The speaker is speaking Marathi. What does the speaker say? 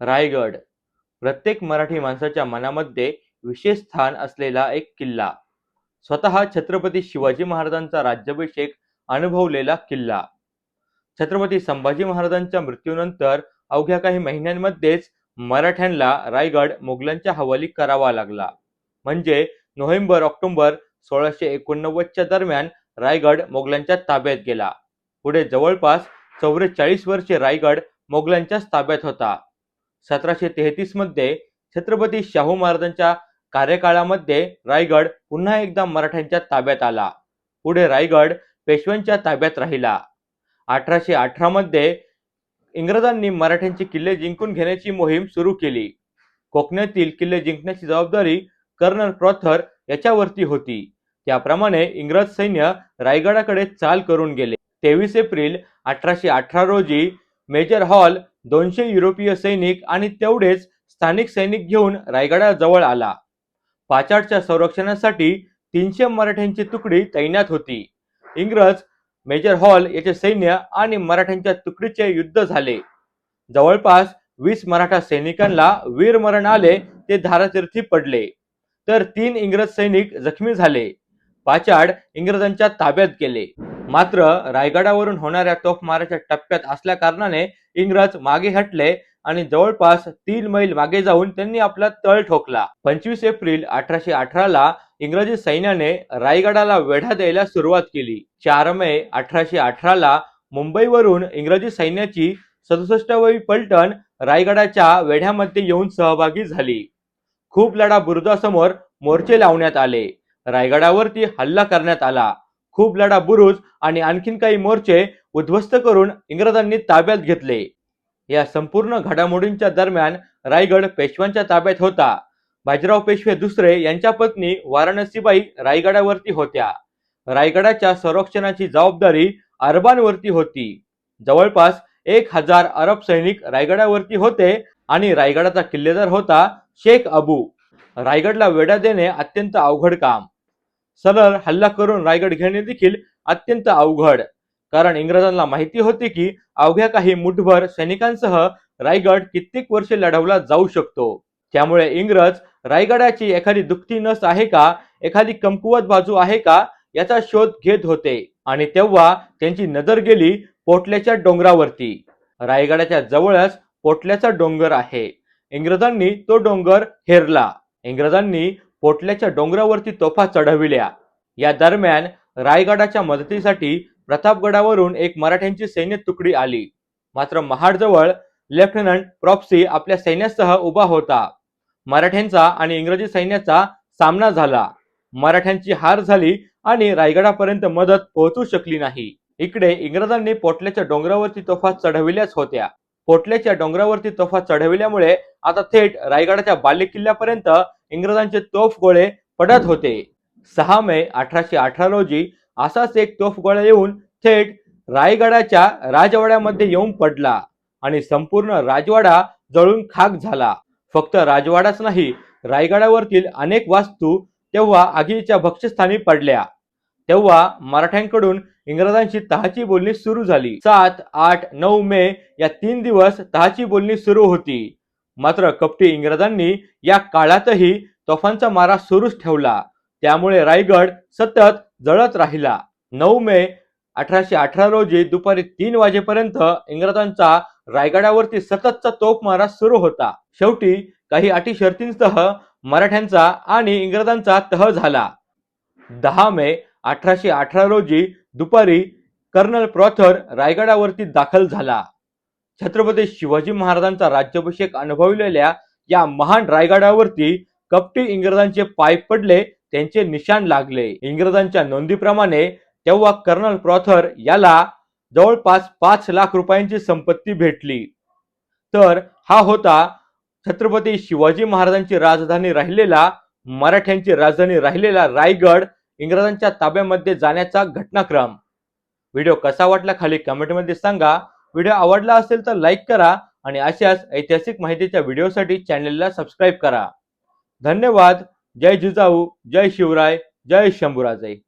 रायगड. प्रत्येक मराठी माणसाच्या मनामध्ये विशेष स्थान असलेला एक किल्ला. स्वतः छत्रपती शिवाजी महाराजांचा राज्याभिषेक अनुभवलेला किल्ला. छत्रपती संभाजी महाराजांच्या मृत्यूनंतर अवघ्या काही महिन्यांमध्येच मराठ्यांना रायगड मोगलांच्या हवाली करावा लागला. म्हणजे नोव्हेंबर ऑक्टोबर सोळाशे एकोणनव्वदच्या दरम्यान रायगड मोगलांच्या ताब्यात गेला. पुढे जवळपास चौवेचाळीस वर्षे रायगड मोगलांच्याच ताब्यात होता. सतराशे तेहतीसमध्ये छत्रपती शाहू महाराजांच्या कार्यकाळामध्ये रायगड पुन्हा एकदा मराठ्यांच्या ताब्यात आला. पुढे रायगड पेशव्यांच्या ताब्यात राहिला. अठराशे अठरा मध्ये इंग्रजांनी मराठ्यांचे किल्ले जिंकून घेण्याची मोहीम सुरू केली. कोकणातील किल्ले जिंकण्याची जबाबदारी कर्नल प्रॉथर याच्यावरती होती. त्याप्रमाणे इंग्रज सैन्य रायगडाकडे चाल करून गेले. तेवीस एप्रिल अठराशे अठरा रोजी मेजर हॉल दोनशे युरोपीय सैनिक आणि तेवढेच स्थानिक सैनिक घेऊन रायगडाजवळ आला. पाचाडच्या संरक्षणासाठी तीनशे मराठ्यांची तुकडी तैनात होती. इंग्रज मेजर हॉल याचे सैन्य आणि मराठ्यांच्या तुकडीचे युद्ध झाले. जवळपास वीस मराठा सैनिकांना वीरमरण आले ते धारातीर्थी पडले. तर तीन इंग्रज सैनिक जखमी झाले. पाचाड इंग्रजांच्या ताब्यात गेले. मात्र रायगडावरून होणाऱ्या तोफमाराच्या टप्प्यात असल्या कारणाने इंग्रज मागे हटले आणि जवळपास तीन मैल मागे जाऊन त्यांनी आपला तळ ठोकला. पंचवीस एप्रिल अठराशे अठराला इंग्रजी सैन्याने रायगडाला वेढा द्यायला सुरुवात केली. चार मे अठराशे अठराला मुंबईवरून इंग्रजी सैन्याची सदुसष्टावी पलटण रायगडाच्या वेढ्यामध्ये येऊन सहभागी झाली. खूप लढा बुरुजासमोर मोर्चे लावण्यात आले. रायगडावरती हल्ला करण्यात आला. खूप लढा बुरुज आणि आणखीन काही मोर्चे उद्ध्वस्त करून इंग्रजांनी ताब्यात घेतले. या संपूर्ण घडामोडींच्या दरम्यान रायगड पेशव्यांच्या ताब्यात होता. बाजीराव पेशवे दुसरे यांच्या पत्नी वाराणसीबाई रायगडावरती होत्या. रायगडाच्या संरक्षणाची जबाबदारी अरबांवरती होती. जवळपास एक हजार अरब सैनिक रायगडावरती होते आणि रायगडाचा किल्लेदार होता शेख अबू. रायगडला वेढा देणे अत्यंत अवघड काम. सरळ हल्ला करून रायगड घेणे देखील अत्यंत अवघड. कारण इंग्रजांना माहिती होती की अवघ्या काही मुठभर सैनिकांसह रायगड कित्येक वर्षे लढवला जाऊ शकतो. त्यामुळे इंग्रज रायगडाची एखादी दुखती नस आहे का एखादी कमकुवत बाजू आहे का याचा शोध घेत होते. आणि तेव्हा त्यांची नजर गेली पोटल्याच्या डोंगरावरती. रायगडाच्या जवळच पोटल्याचा डोंगर आहे. इंग्रजांनी तो डोंगर हेरला. इंग्रजांनी पोटल्याच्या डोंगरावरती तोफा चढविल्या. या दरम्यान रायगडाच्या मदतीसाठी प्रतापगडावरून एक मराठ्यांची सैन्य तुकडी आली. मात्र महाडजवळ लेफ्टनंट प्रॉप्सी आपल्या सैन्यासह उभा होता. मराठ्यांचा आणि इंग्रजी सैन्याचा सामना झाला. मराठ्यांची हार झाली आणि रायगडापर्यंत मदत पोहोचू शकली नाही. इकडे इंग्रजांनी पोटल्याच्या डोंगरावरती तोफा चढविल्याच होत्या. पोटल्याच्या डोंगरावरती तोफा चढविल्यामुळे आता थेट रायगडाच्या बालेकिल्ल्यापर्यंत इंग्रजांचे तोफ गोळे पडत होते. सहा मे अठराशे अठरा रोजी असाच एक तोफ गोळा येऊन थेट रायगडाच्या राजवाड्यामध्ये येऊन पडला आणि संपूर्ण राजवाडा जळून खाक झाला. फक्त राजवाडाच नाही रायगडावरतील अनेक वास्तू तेव्हा आगीच्या भक्ष्यस्थानी पडल्या. तेव्हा मराठ्यांकडून इंग्रजांची तहाची बोलणी सुरू झाली. सात आठ नऊ मे या तीन दिवस तहाची बोलणी सुरू होती. मात्र कपटी इंग्रजांनी या काळातही तोफांचा मारा सुरूच ठेवला. त्यामुळे रायगड सतत जळत राहिला. नऊ मे अठराशे अठरा रोजी दुपारी तीन वाजेपर्यंत इंग्रजांचा रायगडावरती सततचा तोफमारा सुरू होता. शेवटी काही अटी शर्तींसह मराठ्यांचा आणि इंग्रजांचा तह झाला. दहा मे अठराशे अठरा रोजी दुपारी कर्नल प्रॉथर रायगडावरती दाखल झाला. छत्रपती शिवाजी महाराजांचा राज्याभिषेक अनुभवलेल्या या महान रायगडावरती कपटी इंग्रजांचे पाय पडले त्यांचे निशाण लागले. इंग्रजांच्या नोंदीप्रमाणे तेव्हा कर्नल प्रॉथर याला जवळपास पाच लाख रुपयांची संपत्ती भेटली. तर हा होता छत्रपती शिवाजी महाराजांची राजधानी राहिलेला मराठ्यांची राजधानी राहिलेला रायगड इंग्रजांच्या ताब्यामध्ये जाण्याचा घटनाक्रम. व्हिडिओ कसा वाटला खाली कमेंटमध्ये सांगा. व्हिडिओ आवडला असेल तर लाईक करा आणि अशाच ऐतिहासिक माहितीच्या व्हिडिओसाठी चॅनलला सबस्क्राईब करा. धन्यवाद. जय जिजाऊ. जय शिवराय. जय शंभूराजे.